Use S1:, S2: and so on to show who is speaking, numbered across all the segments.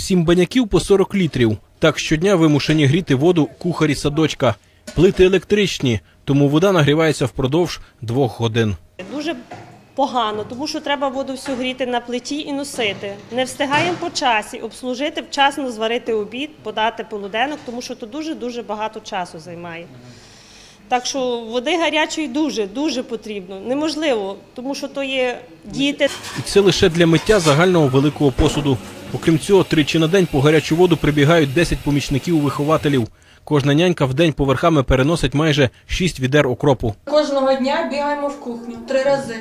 S1: Сім баняків по 40 літрів. Так щодня вимушені гріти воду кухарі садочка. Плити електричні, тому вода нагрівається впродовж двох годин.
S2: Дуже погано, тому що треба воду всю гріти на плиті і носити. Не встигаємо по часі обслужити, вчасно зварити обід, подати полуденок, тому що то дуже-дуже багато часу займає. Так що води гарячої дуже, дуже потрібно. Неможливо, тому що то є діти.
S1: І це лише для миття загального великого посуду. Окрім цього, тричі на день по гарячу воду прибігають 10 помічників-вихователів. Кожна нянька в день поверхами переносить майже 6 відер окропу.
S3: Кожного дня бігаємо в кухню три рази.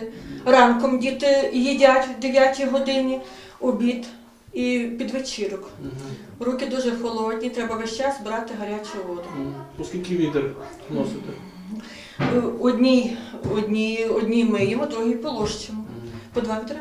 S3: Ранком діти їдять в 9 годині, обід і під вечірок. Руки дуже холодні, треба весь час брати гарячу воду.
S1: Оскільки відер носите?
S3: Е, Одній, одній, одній миємо, другій полощимо. По два відра.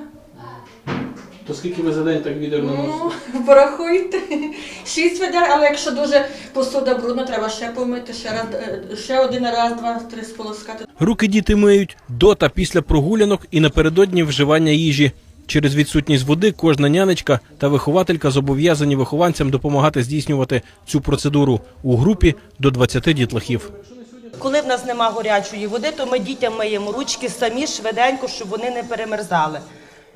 S1: То скільки ви за день так відер
S3: Ну, порахуйте. Шість ведер, але якщо дуже посуда брудна, треба ще помити, ще раз, е, ще один раз, два, три сполоскати.
S1: Руки діти миють до та після прогулянок і напередодні вживання їжі. Через відсутність води кожна нянечка та вихователька зобов'язані вихованцям допомагати здійснювати цю процедуру у групі до 20 дітлахів.
S4: Коли в нас нема гарячої води, то ми дітям миємо ручки самі швиденько, щоб вони не перемерзали.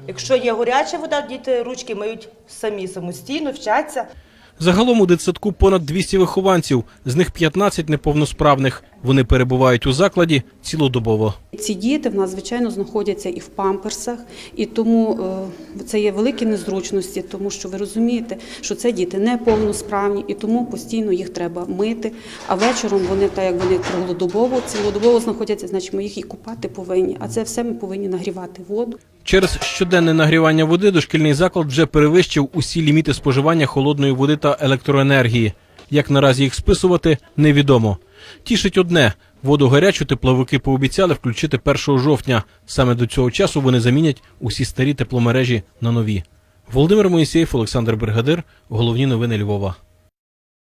S4: Якщо є гаряча вода, діти ручки миють самі самостійно, вчаться.
S1: Загалом у дитсадку понад 200 вихованців, з них 15 неповносправних. Вони перебувають у закладі цілодобово.
S5: Ці діти в нас, звичайно, знаходяться і в памперсах, і тому е, це є великі незручності, тому що ви розумієте, що це діти неповносправні, і тому постійно їх треба мити. А вечором вони, так як вони круглодобово, цілодобово знаходяться, значить ми їх і купати повинні. А це все ми повинні нагрівати воду.
S1: Через щоденне нагрівання води дошкільний заклад вже перевищив усі ліміти споживання холодної води та електроенергії. Як наразі їх списувати, невідомо. Тішить одне воду гарячу тепловики пообіцяли включити 1 жовтня. Саме до цього часу вони замінять усі старі тепломережі на нові. Володимир Моїсеєв, Олександр Бригадир. Головні новини Львова.